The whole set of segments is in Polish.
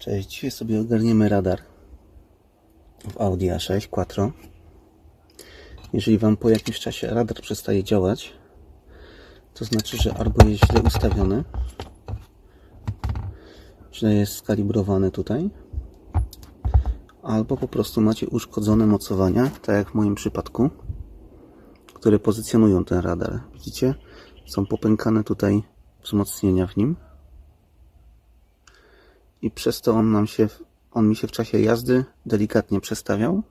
Cześć, dzisiaj sobie ogarniemy radar w Audi A6 Quattro. Jeżeli Wam po jakimś czasie radar przestaje działać, to znaczy, że albo jest źle ustawiony, źle jest skalibrowany tutaj, albo po prostu macie uszkodzone mocowania, tak jak w moim przypadku, które pozycjonują ten radar. Widzicie? Są popękane tutaj wzmocnienia w nim i przez to on nam się, on mi się w czasie jazdy delikatnie przestawiał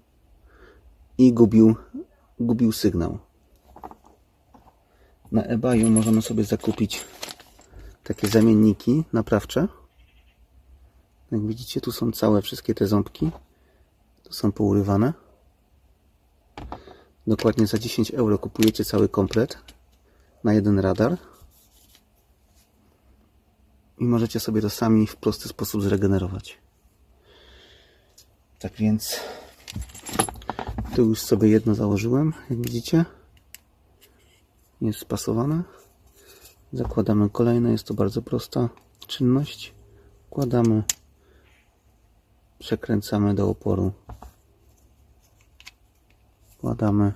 i gubił, gubił sygnał. Na eBayu możemy sobie zakupić takie zamienniki naprawcze. Jak widzicie, tu są całe wszystkie te ząbki. Tu są pourywane. Dokładnie za 10 euro kupujecie cały komplet na jeden radar i możecie sobie to sami w prosty sposób zregenerować. Tak więc tu już sobie jedno założyłem, jak widzicie. Jest spasowane. Zakładamy kolejne, jest to bardzo prosta czynność. Wkładamy, przekręcamy do oporu. Wkładamy,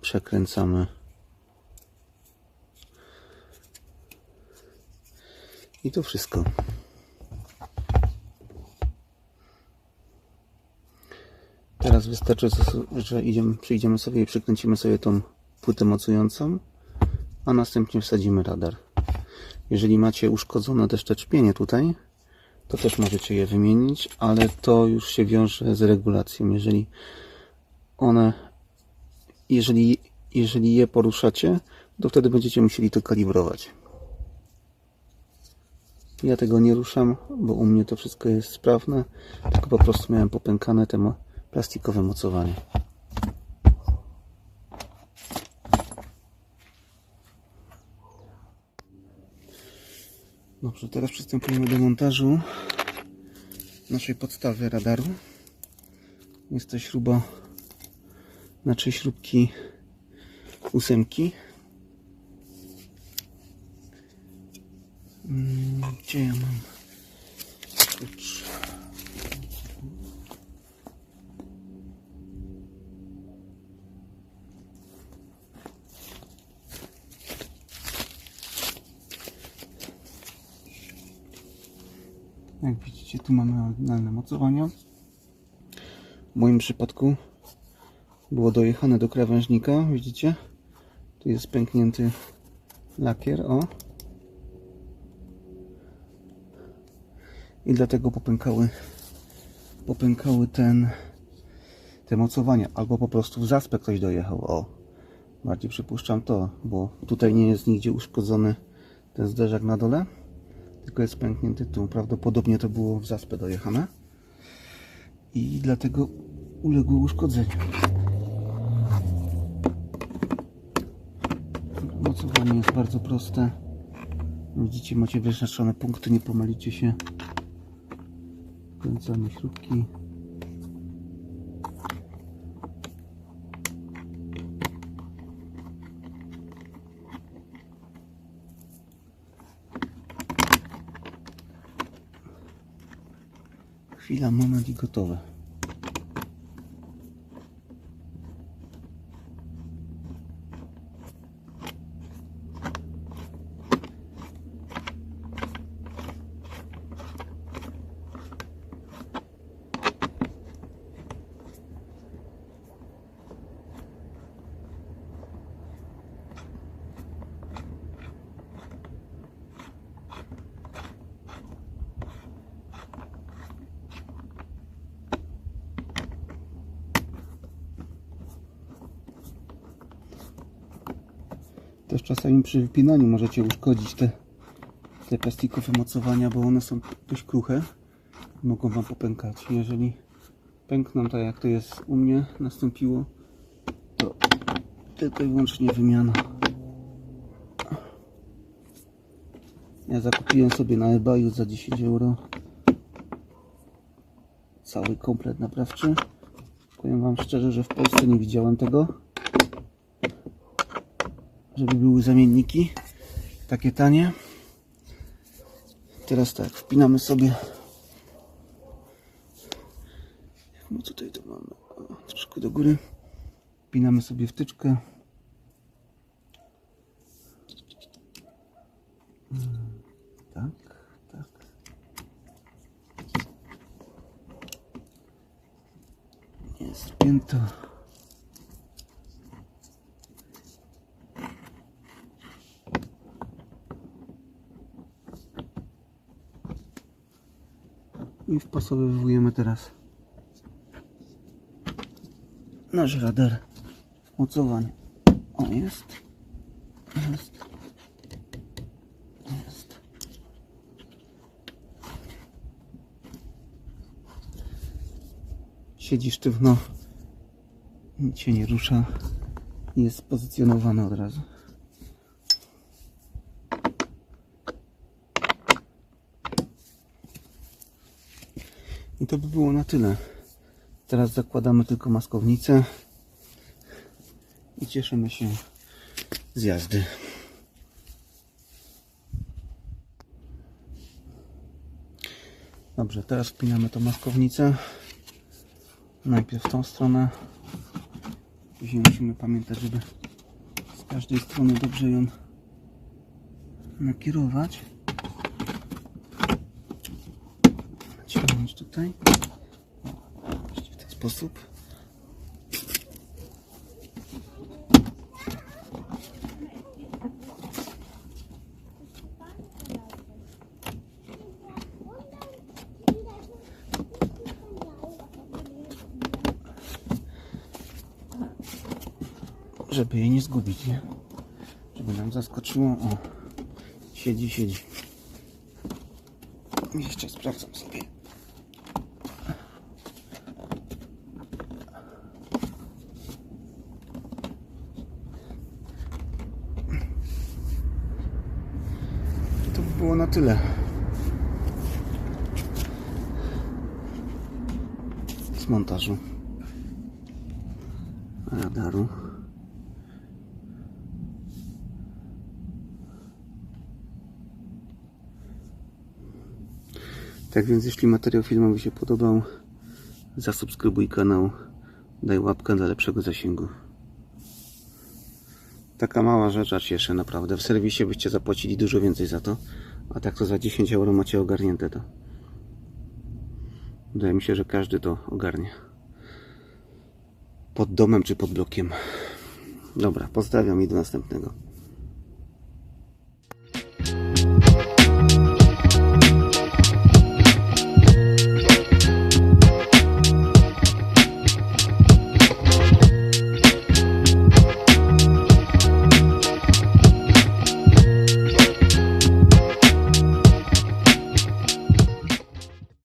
przekręcamy. I to wszystko. Teraz wystarczy, że idziemy, przyjdziemy sobie i przykręcimy sobie tą płytę mocującą, a następnie wsadzimy radar. Jeżeli macie uszkodzone też te czpienie tutaj, to też możecie je wymienić, ale to już się wiąże z regulacją. Jeżeli one, jeżeli, jeżeli je poruszacie, to wtedy będziecie musieli to kalibrować. Ja tego nie ruszam, bo u mnie to wszystko jest sprawne, tylko po prostu miałem popękane te plastikowe mocowanie. Dobrze, teraz przystępujemy do montażu naszej podstawy radaru. Jest to śruba na trzy śrubki ósemki. Gdzie ja mam klucz? Jak widzicie, tu mamy oryginalne mocowania. W moim przypadku było dojechane do krawężnika, widzicie? Tu jest pęknięty lakier, o. i dlatego popękały popękały ten te mocowania, albo po prostu w zaspę ktoś dojechał, o bardziej przypuszczam to, bo tutaj nie jest nigdzie uszkodzony ten zderzak na dole tylko jest pęknięty tu, prawdopodobnie to było w zaspę dojechane. I dlatego uległo uszkodzeniu. Mocowanie jest bardzo proste. Widzicie, macie wyznaczone punkty, nie pomylicie się Kręcamy śrubki. Chwila, moment i gotowe. Czasami przy wypinaniu możecie uszkodzić te, te plastikowe mocowania, bo one są dość kruche. Mogą Wam popękać. Jeżeli pękną tak jak to jest u mnie nastąpiło, to tylko i wyłącznie wymiana. Ja zakupiłem sobie na eBayu za 10 euro cały komplet naprawczy. Powiem Wam szczerze, że w Polsce nie widziałem tego żeby były zamienniki takie tanie Teraz tak, wpinamy sobie. No tutaj to mamy troszkę do góry. Wpinamy sobie wtyczkę. Tak, tak. Jest wpięto. I wpasowujemy teraz nasz radar mocowania. O, jest. Jest. Jest. Siedzi sztywno. Nic się nie rusza. Jest spozycjonowany od razu. To by było na tyle. Teraz zakładamy tylko maskownicę i cieszymy się z jazdy. Dobrze, teraz wpinamy tą maskownicę. Najpierw w tą stronę. Później musimy pamiętać, żeby z każdej strony dobrze ją nakierować. Ciągnąć tutaj. W ten sposób. Żeby jej nie zgubić, nie? Żeby nam zaskoczyło. O, siedzi, siedzi. Jeszcze sprawdzam sobie. Było na tyle. Z montażu radaru. Tak więc jeśli materiał filmowy się podobał, zasubskrybuj kanał, daj łapkę dla lepszego zasięgu. Taka mała rzecz, a cieszę naprawdę. W serwisie byście zapłacili dużo więcej za to, a tak to za 10 euro macie ogarnięte to. Wydaje mi się, że każdy to ogarnie. Pod domem czy pod blokiem. Dobra, pozdrawiam i do następnego.